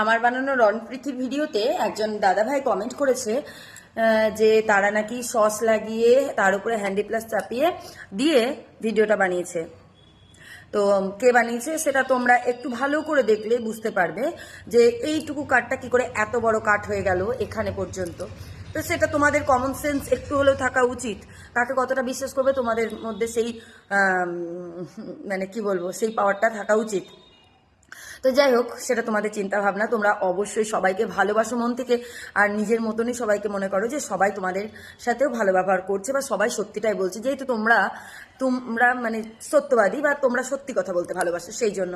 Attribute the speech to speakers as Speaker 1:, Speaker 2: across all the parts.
Speaker 1: আমার বানানো রণপ্রীতির ভিডিওতে একজন দাদাভাই কমেন্ট করেছে যে তারা নাকি সস লাগিয়ে তার উপরে হ্যান্ডি প্লাস চাপিয়ে দিয়ে ভিডিওটা বানিয়েছে। তো কে বানিয়েছে সেটা তোমরা একটু ভালো করে দেখলে বুঝতে পারবে যে এইটুকু কাঠটা কি করে এত বড় কাঠ হয়ে গেল এখানে পর্যন্ত। তো সেটা তোমাদের কমন সেন্স একটু হলেও থাকা উচিত। কাকে কতটা বিশ্বাস করবে তোমাদের মধ্যে সেই মানে কি বলব, সেই পাওয়ারটা থাকা উচিত। তো যাই হোক, সেটা তোমাদের চিন্তা ভাবনা তোমরা অবশ্যই সবাইকে ভালোবাসো মন থেকে। আর নিজের মতনই সবাইকে মনে করো যে সবাই তোমাদের সাথেও ভালো ব্যবহার করছে বা সবাই সত্যিটাই বলছে। যেহেতু তোমরা তোমরা মানে সত্যবাদী বা তোমরা সত্যি কথা বলতে ভালোবাসো সেই জন্য।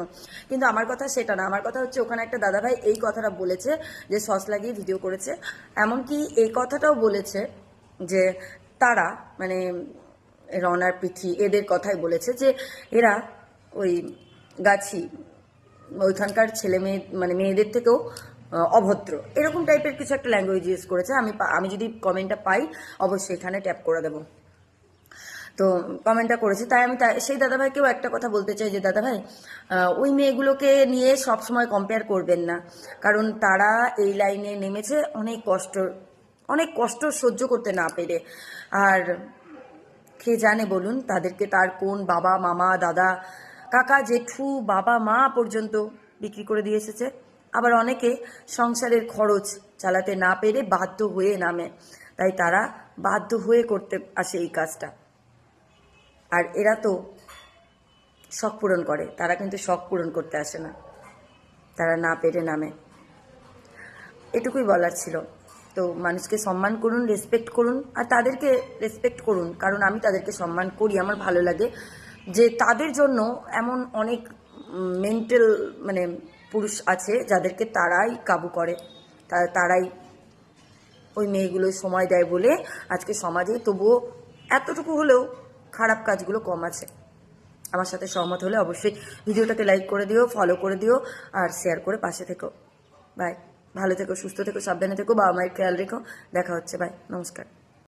Speaker 1: কিন্তু আমার কথা সেটা না। আমার কথা হচ্ছে, ওখানে একটা দাদাভাই এই কথাটা বলেছে যে সস লাগিয়ে ভিডিও করেছে। এমনকি এই কথাটাও বলেছে যে তারা মানে রনার পিঠি এদের কথাই বলেছে যে এরা ওই গাছি ওইখানকার ছেলে মেয়ে মানে মেয়েদের থেকেও অভদ্র। এরকম টাইপের কিছু একটা ল্যাঙ্গুয়েজ ইউজ করেছে। আমি আমি যদি কমেন্টটা পাই, অবশ্যই এখানে ট্যাপ করে দেবো। তো কমেন্টটা করেছে। তাই আমি সেই দাদাভাইকেও একটা কথা বলতে চাই যে, দাদাভাই ওই মেয়েগুলোকে নিয়ে সব সময় কম্পেয়ার করবেন না। কারণ তারা এই লাইনে নেমেছে অনেক কষ্ট অনেক কষ্ট সহ্য করতে না পেরে। আর কে জানে বলুন, তাদেরকে তার কোন বাবা, মামা, দাদা কাকা, জেঠু, বাবা, মা পর্যন্ত বিক্রি করে দিয়ে এসেছে। আবার অনেকে সংসারের খরচ চালাতে না পেরে বাধ্য হয়ে নামে। তাই তারা বাধ্য হয়ে করতে আসে এই কাজটা। আর এরা তো শখ পূরণ করে। তারা কিন্তু শখ পূরণ করতে আসে না। তারা না পেরে নামে। এটুকুই বলার ছিল। তো মানুষকে সম্মান করুন রেসপেক্ট করুন, আর তাদেরকে রেসপেক্ট করুন। কারণ আমি তাদেরকে সম্মান করি, আমার ভালো লাগে। যে তাদের জন্য এমন অনেক মেন্টাল মানে পুরুষ আছে যাদেরকে তারাই কাবু করে। তারাই ওই মেয়েগুলো সময় দেয় বলে আজকে সমাজে। তবুও এতটুকু হলেও খারাপ কাজগুলো কম আছে। আমার সাথে সহমত হলে অবশ্যই ভিডিওটাকে লাইক করে দিও ফলো করে দিও আর শেয়ার করে পাশে থেকো। বাই ভালো থেকো, সুস্থ থেকো, সাবধানে থেকো, বাবা মায়ের খেয়াল রেখো। দেখা হচ্ছে বাই নমস্কার।